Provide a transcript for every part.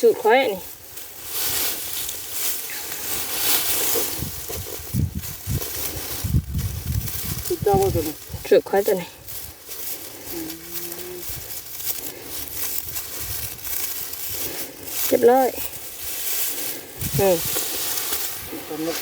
สูตรค่อยนี่สุดเจ้าว่าตัวนี้สูตรค่อยตัวนี้เรียบร้อยอืม สำนึก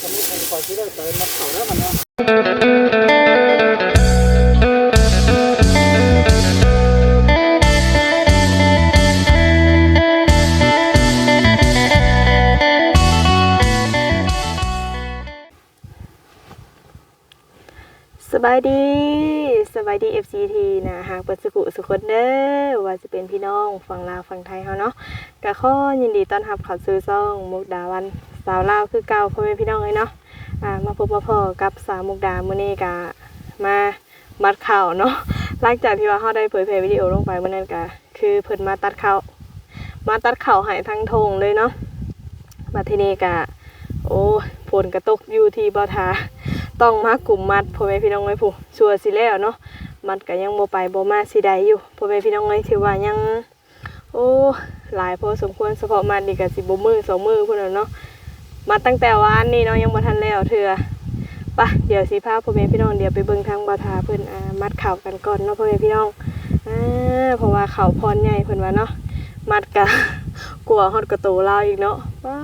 สำนึกมันก่อนที่เราจะมาเข่าแล้วมันเนาะ สบายดีสบายดี FCT นะหากเปิดสกุสุคนเด้อว่าจะเป็นพี่น้องฝั่งลาวฝั่งไทยเฮาเนาะกะข้อยินดีต้อนรับเข้าสู่ซ่องมุกดาวันสาวลาวคือเก่าพ่อแม่พี่น้องเลยเนาะ อ่ามาพบมาพอกับสาวมุกดามื้อนี้กะมามัดข่าวเนาะหลังจากที่ว่าเฮาได้เผยแพร่วิดีโอลงไปเมื้อนั้นกะคือเพิ่นมาตัดเข่ามาตัดเข่าวให้ทั้งทงเลยเนาะมาที่นี่กะโอ้ฝนกระตกอยู่ที่บ่อทาต้องมากลุ่มมัดพ่อแม่พี่น้องเอ้ยผู้ชัวสิแล้วเนาะมัดก็ยังบ่ไปโบมาสิได้อยู่พ่อแม่พี่น้องเอ้ยถือว่ายัง โอ้หลายพอสมควรเฉพาะมัดนี่ก็สิบมือสองมือพุ่นน่ะเนาะ มาตั้งแต่วานนี่เนาะยังบ่ทันแล้วเทื่อไปะเดี๋ยวสิพาพ่อแม่พี่น้องเดี๋ยวไปเบิ่งทางบ่อทาเพิ่นอ่ามัดเข่าวกันก่อนเนาะพ่อแม่พี่น้องอ่าเพราะว่าเขาพรใหญ่เพิ่นว่าเนาะมัดกะกลัวฮอดกระโตลาวอีกเนาะว้า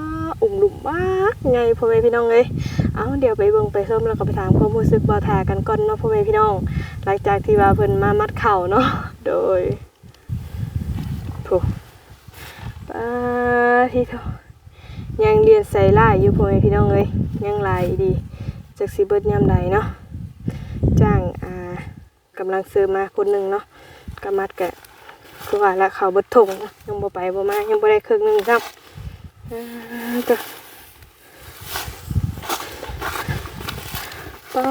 อุ่มหลุมมากไงพ่อแม่พี่น้องเอ้ยเอาเดี๋ยวไปเบิ่งไปส้มแล้วก็ไปถามความรู้สึกบาทากันก่อนเนาะพ่อแม่พี่น้อง หลังจากที่ว่าเพิ่นมามัดเข่าเนาะโดยผู้ป้าที่โท ยังเรียนใส่ลายอยู่พ่อแม่พี่น้องเอ้ยยังลายดีจักสิเบิดยามใดเนาะจ้างอ่ากำลังซื้อมาคนหนึ่งเนาะก็มัดกะคือว่าละเขาเบิดถงยังบ่ไปบ่มายังบ่ได้ครึ่งหนึ่งครับจ้ะป้า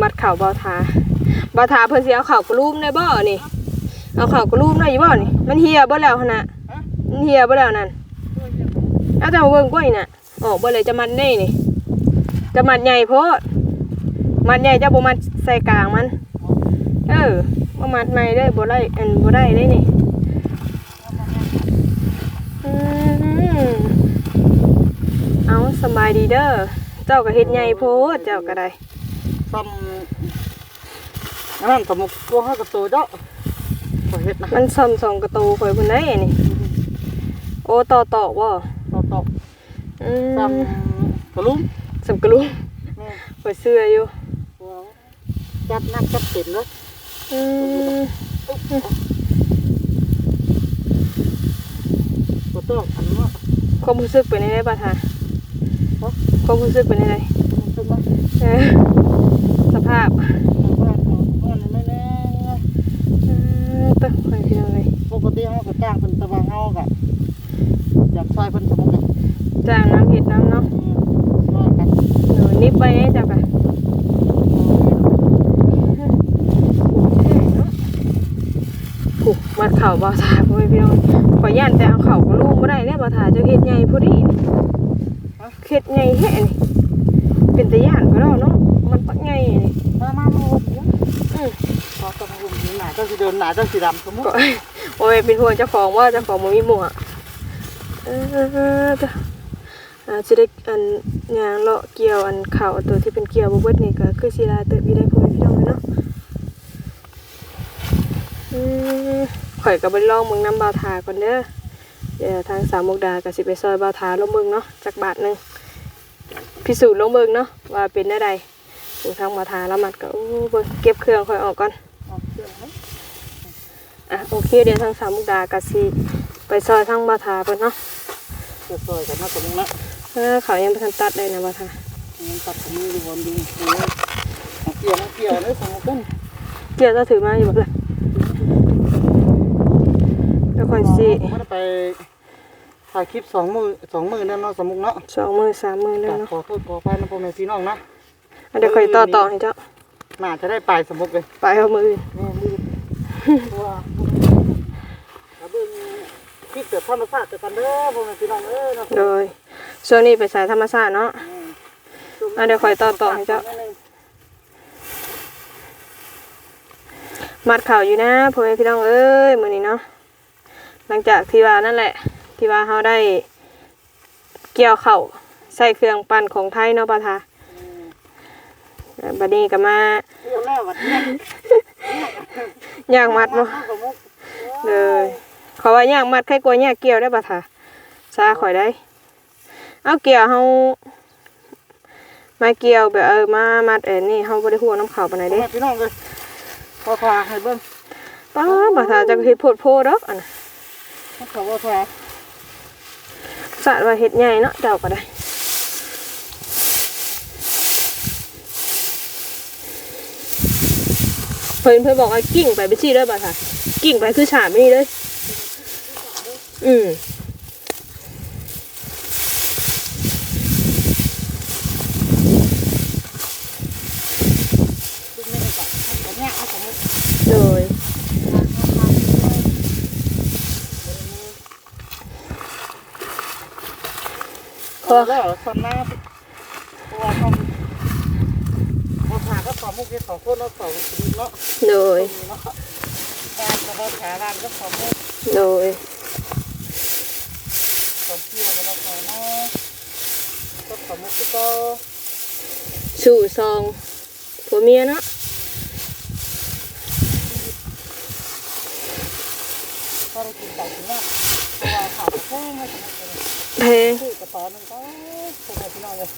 มัดเข่าเบาทาเบาทาเพิ่นสิเอาเข่ากระลูมได้บ่นี่เอาเข่ากระลูมได้อยู่บ่นี่มันเหี่ยบ่แล้วนะมันเหี่ยบ่แล้วนั่น เอาแต่มาเบิ่งกล้วยน่ะออกบ่เลยจะมัดได้นี่ จะมัดใหญ่โพดมัดใหญ่จะบ่มัดใส่กลางมัน เออบ่มัดใหม่เด้อบ่ได้อันบ่ได้เด้นี่อืมเอาสำบายดีเด้อ เจ้าก็เฮ็ดใหญ่โพดเจ้าก็ได้ซ้ำอันนั้นสมุกตัวห้ากระตัวเจ้าขอเฮ็ดนะมันซ่อมสองกระตูข่อยพุ่นได้นี่ โอ้ต่อต่อบ่ ต่อต่ออืซ้มำกระลุ่มสำกะลุงแม่ข่อยเสื้ออยู่ตัวจัดหนักจัดเต็มเลยอืมตัวต้องอันนี้ว่าความรู้สึกเป็นยังไงบ้างคะความรู้สึกเป็นยังไงมันเป็นว่าเออสภาพว่าว่าแน่แน่เออตึกข่อยพี่น้องเลยปกติเขาก็จ้างเป็นตะวันเขากะ อยากซอยเพิ่นสมุกเลยจ้างน้ำเห็ดน้ำเนาะซอยกันหนูนิบไปไงจ้ะค่ะผูกมัดเข่าบ่าวทาพ่อแม่พี่น้องขอย่านแต่เอาเข่าก็ลูกบ่ได้แล้วบ่าวทาเจ้าเฮ็ดใหญ่ผู้ดีเฮ็ดใหญ่แท้นี่เป็นตะย่านก็แล้วเนาะมันปักใหญ่นี่มามามาหุบเนี่ยอือพอต้องหุบหนาเจ้าสีเดินหนาเจ้าสีดำสมุกก็โอ้ยเป็นห่วงเจ้าของว่าเจ้าของบ่มีหมวกเออจ้ะอ่าจะได้อันยางเลาะเกี่ยวอันเข่าตัวที่เป็นเกี่ยวบ่เบิดนี่ก็คือสิลาเติบอยู่ได้พ่อแม่พี่น้องเนาะข่อยก็บ่ได้ลองเบิ่งน้ำบาทาก่อนเด้อเดี๋ยวทางสามมุกดาก็สิไปซอยบาทาลงเบิ่งเนาะจักบาทหนึ่งพิสูจน์ลงเบิ่งเนาะว่าเป็นได้ใดถึงทางบาทาล้วมัดก็โอ้เก็บเครื่องข่อยออกก่อนอาเครื่องนะอะโอเคเดี๋ยวทางสามมุกดากะสิไปซอยทางบาทาเพิ่นเนาะ ซอยกันนะสมุกนะเออเขายังบ่ทันตัดเลยนะบาทามันตัดผมดูบอลดูเอาเกี่ยวนะเกี่ยวเลยสมุกกันเดี๋ยวจะถือมาอยู่บ่ล่ะแล้วค่อยสิผมไม่ได้ไปถ่ายคลิปสองมือสองมือนั่นเนาะสมุกเนาะสองมือสามมือแล้วขเนาะอโทษขอไปนะพ่อแม่พี่น้องนะอะเดี๋ยวค่อยต่อต่อให้เจ้าน่าจะได้ปลายสมุกเลยไปเอามืออื่นแม่มือว้าแล้วเบิ่ง คิดเกิดธรรมชาติแต่กันเด้อพวกพี่น้องเอ้ยเนาะโดยช่วงนี้ไปสายธรรมชาติเนาะอะเดี๋ยวคอยต่อต่อให้เจ้ามัดเข่าอยู่นะพ่อแม่พี่น้องเอ้ยมื้อนี้เนาะหลังจากที่ว่านั่นแหละ ที่ว่าเขาได้เกี่ยวเข่าใส่เครื่องปั่นของไทยเนาะป้าทาบัดนี้ก็มาเดี๋ยวแล้ววัดนี้ย่างมัดบ่เลย ขาว่าย่างมัดใครกลัวย่างเกี่ยวได้ป้าทาซาข่อยได้ เอาเกี่ยวเฮามาเกี่ยวแบบเออมามัดเอ็นนี่เฮาบ่ได้หัวน้ำขาวปานใดเด้เด้พี่น้องเลยพอพาให้เบิ่งป้าป้าทาจักเฮ็ดโพดโพดอกอันน่ะเขาว่าพาสะว่าเฮ็ดใหญ่เนาะเจ้าก็ได้เพิ่นเพิ่นบอกว่ากิ่งไปไปซี่เด้อบ่าค่ะกิ่งไปคือฉาบนี่เลย อืมกไม่ได้ก่อนเอาเนี่ยเอาของโดยพอแล้วทำหน้าเพราะว่าต้องพอพาก็สองมุกที่สองคนแล้วสองชีวิตเนาะโดยเนาะการกระโดดขาด้านก็สองมุกโดย สองที่เราก็ต้องขอเนาะ ก็สองมุกที่ก็สู่ซองผัวเมียเนาะก็ได้กินไก่กินเนี่ยเพราะว่าขาดแห้งไม่สมบูรณ์แพงชื่อกระป๋อนึงก็คงให้พี่น้องเลย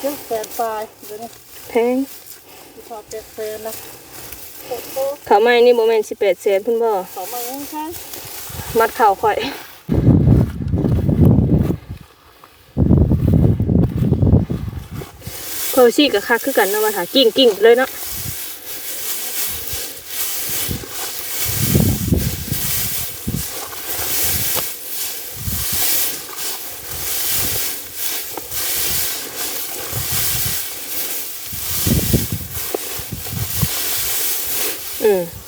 เจ้าแฟนตายเดี๋ยวนี้แพงที่ชอบเป็ดแฟนนะโอ้โหเขาวไม้นี่บ่แม่น18เซนพุ่นบ่สองมาเองค่ะมัดเข่าข่อย เพอ ซี่กับคักคือกันเนาะว่าถากิ่งกิ่งเลยเนาะ อืม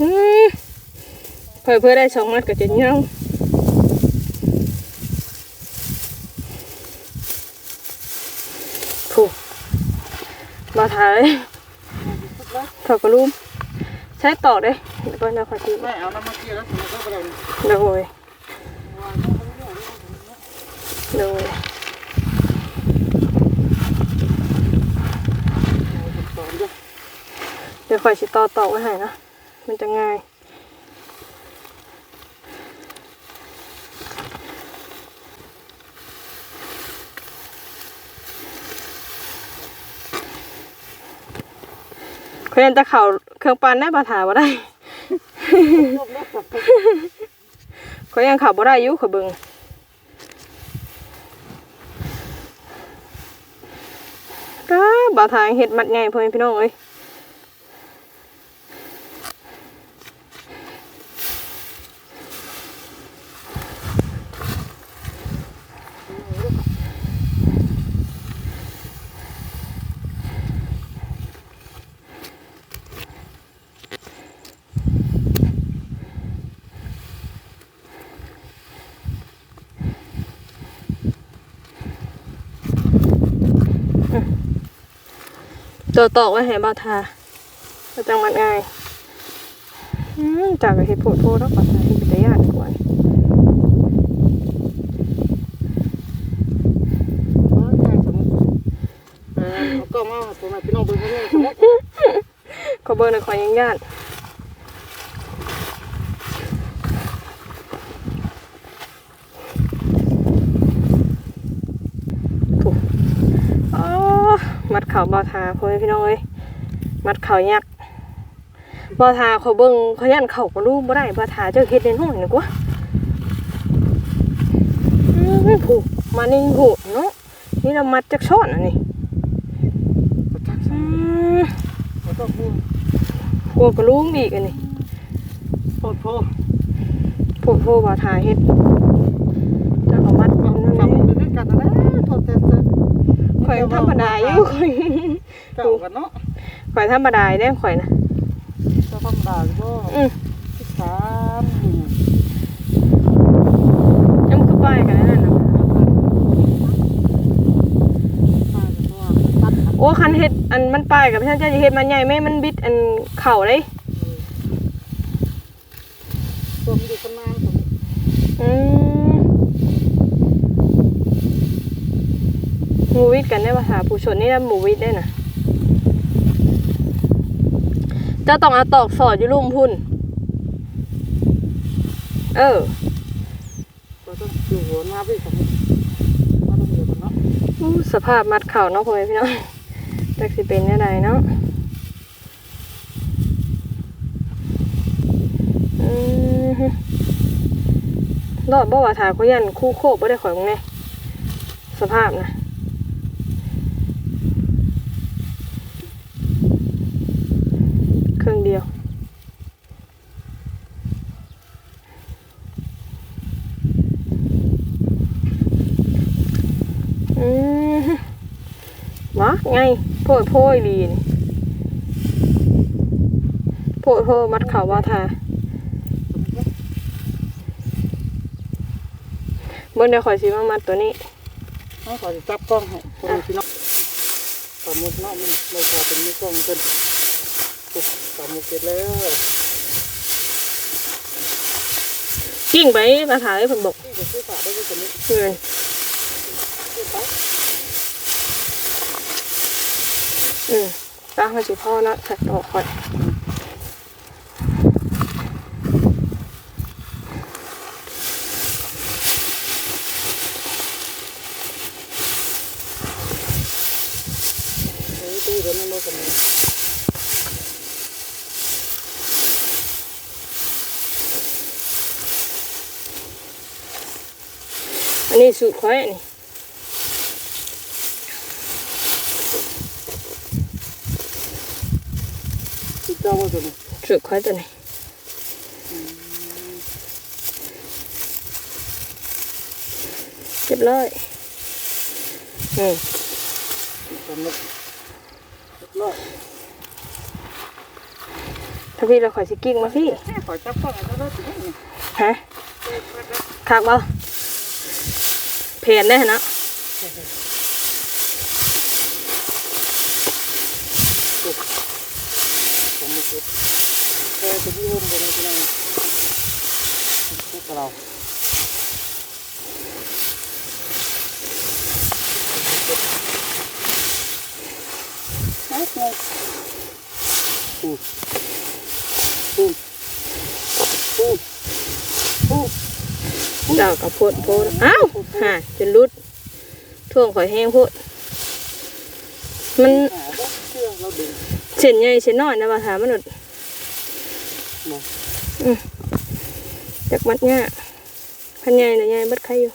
อืม เพื่อเพื่อได้สองมัดก็จะเงาถูกมาถ่ายถอกกระลุมใช้ต่อได้เดี๋ยวก่อนนะขอทีไม่เอาน้ำมาเกี่ยวแล้วสมัยก็ไปเลยโดยโดยสองจ้ะเดี๋ยวคอยชิต่อต่อไว้ให้นะ มันจะง่าย เขายังจะเข่าเครื่องปั้นได้ปะถาบ่ได้รูปเล็กกับเขายังเข่าบ่ได้อยู่เขาเบิงก็บ่าวทางเห็ดมัดไงพ่อแม่พี่น้องเอ้ย ตัวตอกไว้ให้บ่าวทาก็จังมัดง่ายอืมจากก็เฮ็ดโพดโพดแล้วบ่าวทาเฮ็ดเป็นตาย่านกว่านี่ก็มาตัวมาพี่น้องเบิ่งให้สมมติเขาเบิ่งในข่อยยังย่าน มัดเข่าบ่ทาพ่อแม่พี่น้องเอ้ยมัดเข่ายักษ์บ่ทาเขาเบิ่งเขายันเข่าก็รู้บ่ได้บ่ทาเจ้าเฮ็ดในห้องนี่กว่าอืมผูกมานี่ผูกเนาะนี่เรามัดจักช้อนอันนี้ก็จักอืใส่มก็ต้องพูดกลัวกระลุงอีกอันนี้โพดโพดพวกพวกบ่ทาเฮ็ดเจ้าก็มัด ก็ นั่น ทำ แหละ ไปด้วยกันนะโทษเต้น ข่ อยธรรมดาอยู่ข่อยเจ้ากันเนาะข่อยธรรมดาเด้ข่อยนะเจ้าธรรมดาก็อืมที่สามยังคือป้ายกันนั่นน่ะโอ้คันเฮ็ดอันมันป้ายกับท่านเจ้าจะเฮ็ดมันใหญ่แม่มันบิดอันเข่าเลย ตัวมันอยู่ข้างล่างตรงนี้ อืมหมูวิทย์ กันได้ภาษาผู้ชนนี่นะหมูวิทย์ได้น่ะจ้าต้องเอาตอกสอดอยู่ลุ่มพุ่น เออก็ต้องอยู่หัวหน้าพี่ผมมาต้องอยู่กันเนาะสภาพมัดเข่าเนาะพ่อแม่พี่น้องจักสิเป็นยังไงเนาะอืมรอดบ่ว่าถาเขายันคู่โคบบ่ได้ข่อยมึงไงสภาพนะเครื่องเดียว อืมฮึวะ ไงโพดโพยดีนี่โพดโพมัดเข่าว่าทาเบิ่งเดี๋ยวข่อยสิมามัดตัวนี้น้องขอจะจับกล้องให้คนพี่น้องต่อมุกเนาะมันเลยขอเป็นมือกล้องเพิ่นต่อมุกเสร็จแล้วกิ้งไปมาถ่ายให้ผมบอกที่จะซื้อฝากได้ก็คนนี้เพื่อน ซื้ อไปอืมตามมาสิพ่อเนาะถัดออกข่อยเฮ้ยตู้เดี๋ยวนั่นเราคนนี้อันนี้สูตรข่อยอันนี้ ซื้อเจ้าว่าคนนี้ สูตรข่อยตัวนี้เรียบร้อยอืมต่อมุกเรียบร้อยถ้าพี่เราข่อยสิกิ้งมาพี่แค่ขอจับกล้องให้เขาถึงฮะคักบ่เพียนได้เนาะ ผมไม่คิด แค่จะยื่นบนนี้ก็ได้พูดกับเราไม่ไงอู้อู้อู้อู้เจ้ากับโพดโพดอ้าวฮะจนรุดท่วงข่อยแห้งโพดมันเชื่อเราดึงเส้นใหญ่เส้นน้อยนะว่าถามมันหนด มอง จักมัดง่าพันใหญ่นะใหญ่บัดใครอยู่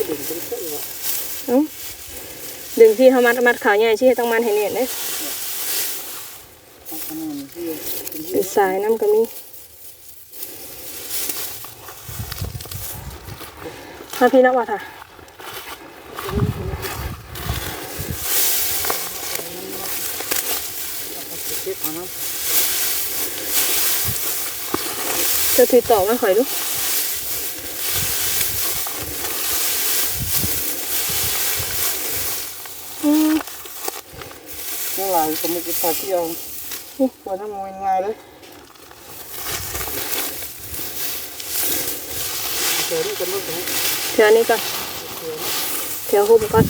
ดึงเอ้าดึงที่เขามัดมัดขาใหญ่ที่ต้องมันให้เนียนเนาดนี้เป็นเป็นสายน้ำก็มีถ้าพี่นักว่าค่ะ เช็คเอานะ จะถือต่อมาข่อยดูอืมนี่หลายสมุกสาที่เอาควรทำมันง่ายเลยเดี๋ยวนี้กันลูกนะเดี๋ยวนี้ก่อนเดี๋ยวหุ้มก่อน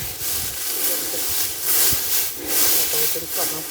ไปเป็นขวดเนาะ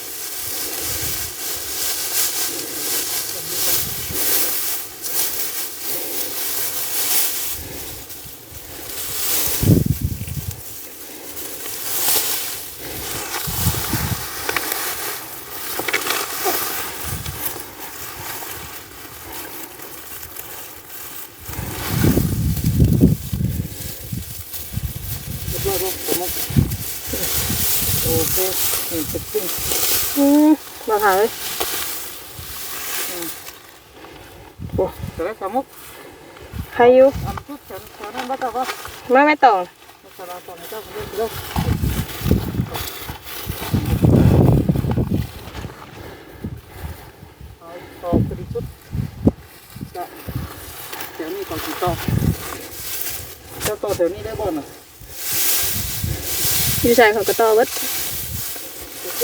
นี่เป็นจริงอืมมาผ่าเลยแต่ละสามมุกใครอยู่อันทุกแขนแขนนั่นว่าแต่ว่ามาไม่ต่อมาสาราตอนนี้เจ้าคนเดียวเดียวเอาต่อไปดิชุดจะแถวนี้ก่อนกี่ต่อเจ้าต่อแถวนี้ได้บ่น่ะอยู่ชายเขาก็ต่อเบิด ไ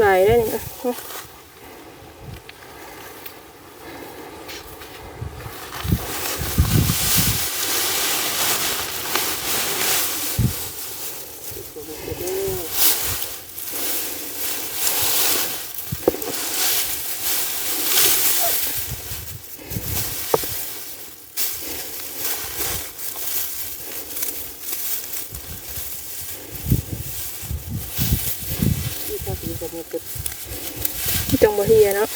หนได้นี่อ่ ในจังบ่เฮียเนาะ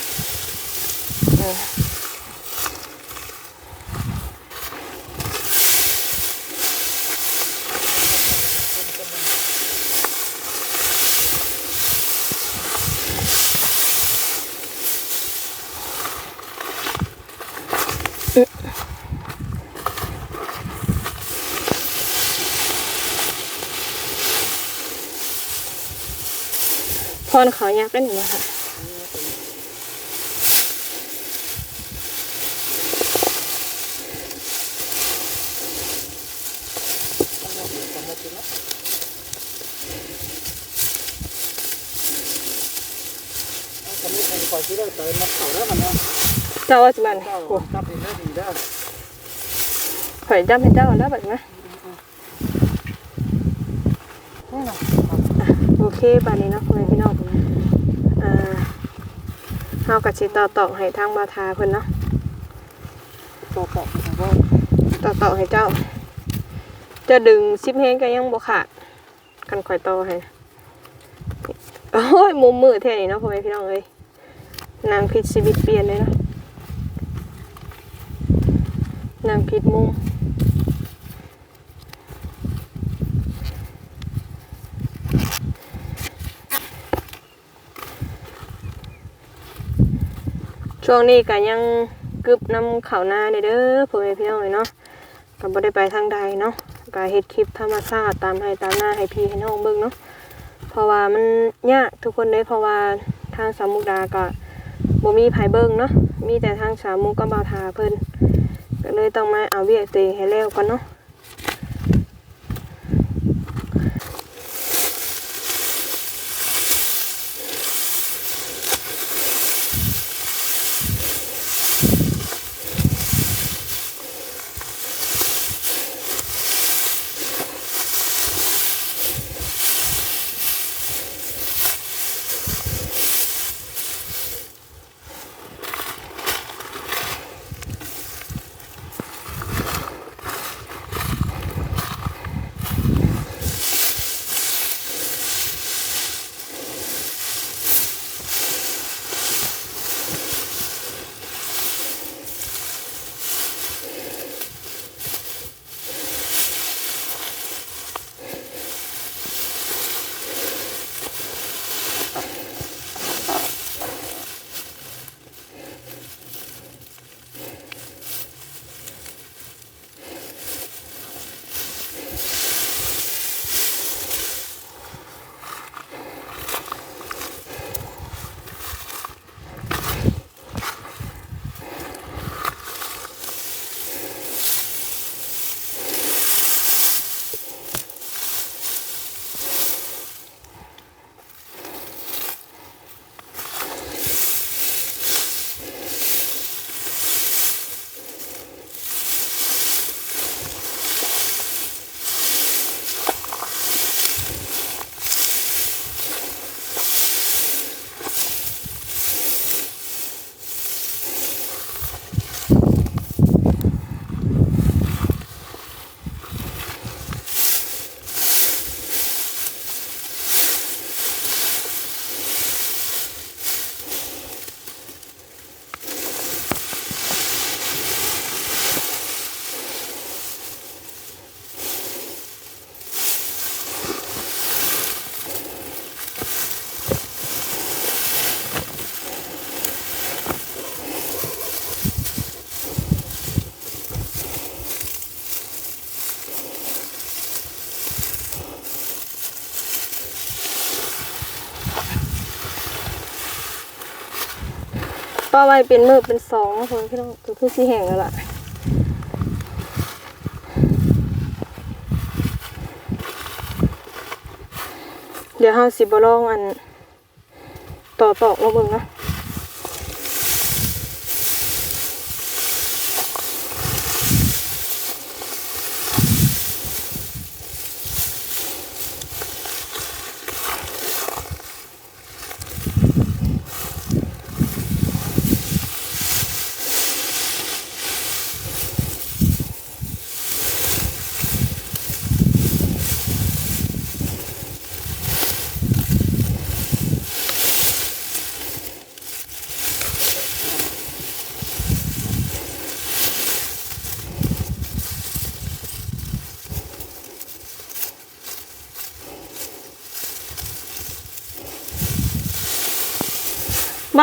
อ่าพรเขายักษ์ได้หนึ่งค่ะสมมติมันปล่อยที่เราเติมมาเข่าแล้วมันเนาะเจ้าว่าจะมันเจ้าโอ้จับดีได้ดีได้ข่อยจำให้เจ้าแล้วแบบนี้นี่นะ โอเคบานนี้เนาะพ่อแม่พี่น้องอ่าเฮากับสิต่อต่อให้ทางบาทาเพิ่นเนาะต่อต่อนะครับว่าต่อต่อให้เจ้า จะดึงซิปเฮงก็ยังบ่ขาดกันข่อยต่อให้โอ้ยมุมมือแท้นี่เนาะพ่อแม่พี่น้องเอ้ยนางพิษชีวิตเปลี่ยนเลยเนาะนางพิษมุม ช่วงนี้ก็ยังกึบน้ำข้าวหน้าเด้อเด้อพ่อแม่พี่น้องเอ้ยเนาะก็บ่ได้ไปทางใดเนาะก็เฮ็ดคลิปธรรมชาติตามให้ตามหน้าให้พี่ให้น้องเบิ่งเนาะเพราะว่ามันยากทุกคนเลยเพราะว่าทางสามุกดาก็บ่มีไผเบิ่งเนาะมีแต่ทางสามมุกก็บ่าวทาเพิ่นก็เลยต้องมาเอาเวียกตัวเองให้แล้วก่อนเนาะ ป้าไว้เป็นมือเป็นสองคนพี่น้องก็คือสีแห้งแล้วล่ะเดี๋ยวเฮาสิบ่ลองอันต่อตอกมาเบิ่งนะ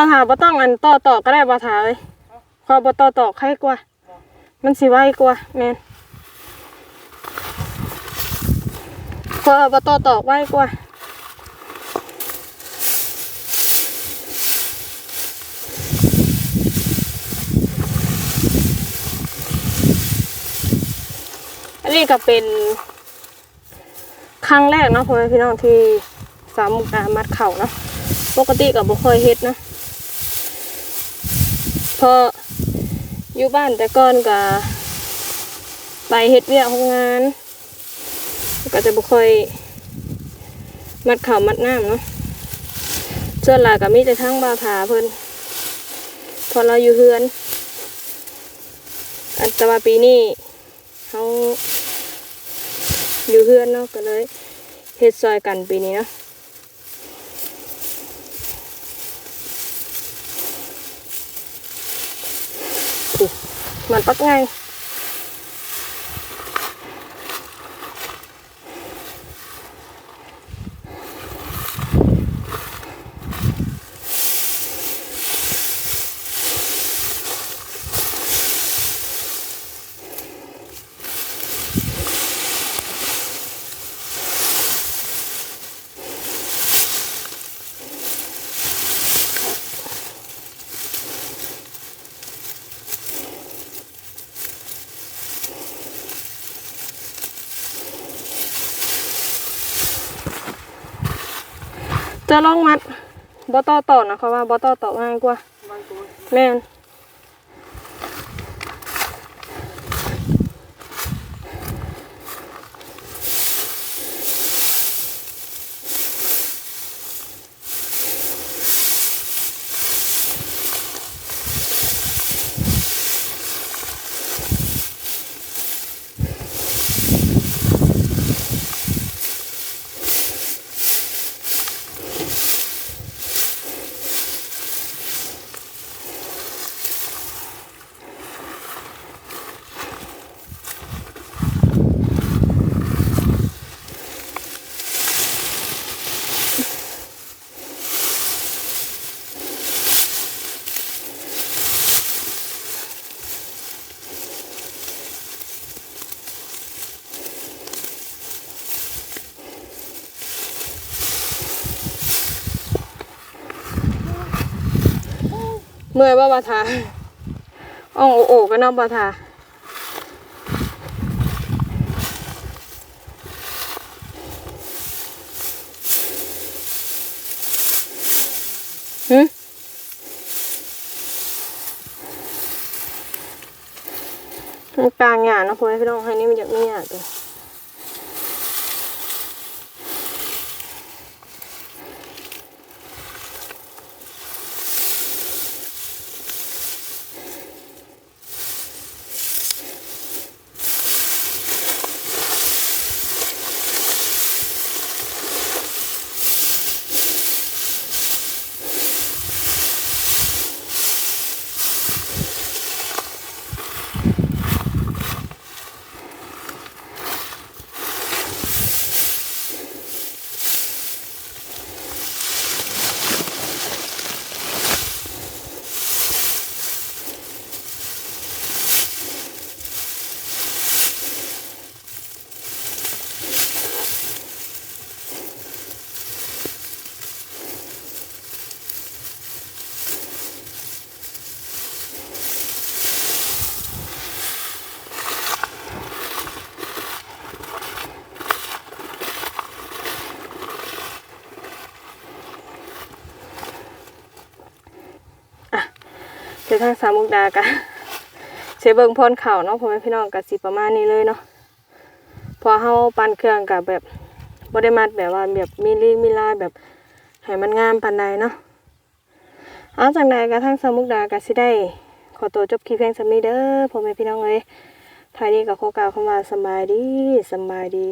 บาถาบ่ต้องอันต่อตอกก็ได้บาถาเลยขอบ่ต่อตอกใครกว่า มันสิไวกว่าแม่นขอบ่ต่อตอกไวกว่าอันนี้ก็เป็นครั้งแรกเนาะพ่อแม่พี่น้องที่สามมุกดามัดเข่าเนาะปกติก็บ่ค่อยเฮ็ดนะ เพออยู่บ้านแต่ก่อนก็ไปเฮ็ดเวียกโรงงาน ก็จะบ่ค่อยมัดเข้ามัดน้ำเนาะส่วนหลายก็มีแต่ทั้งบาถาเพิ่นพอเราอยู่เฮือนอันต่ว่าปีนี้เฮาอยู่เฮือนเนาะก็เลยเฮ็ดซอยกันปีนี้เนาะ มันปัก จะลองมัดบอต่อต่อนะเขาว่าบอต่อต่อง่ายกว่ามันตัวแม่น เมื่อยบ่บาทาอ่องโอโอกันเนาะบาทาหึมันกลางหยาเนาะพ่อพี่น้องให้นี่มันอยากมีหยาตัว ทางสามมุกดากันเสเบิงพรเข่าเนาะพ่อแม่พี่น้องก็สิประมาณนี้เลยเนาะพอเฮาปั่นเครื่องกับแบบบ่ได้มัดแบบว่าแบบมีลีมีลายแบบให้มันงามปานใดเนาะเอาจังใดก็ทางสามุกดาก็สิได้ ขอตัวจบคลิปเพียงสำนี้เด้อพ่อแม่พี่น้องเอ้ยท้ายนี้ก็ขอกล่าวคำว่าสบายดีสบายดี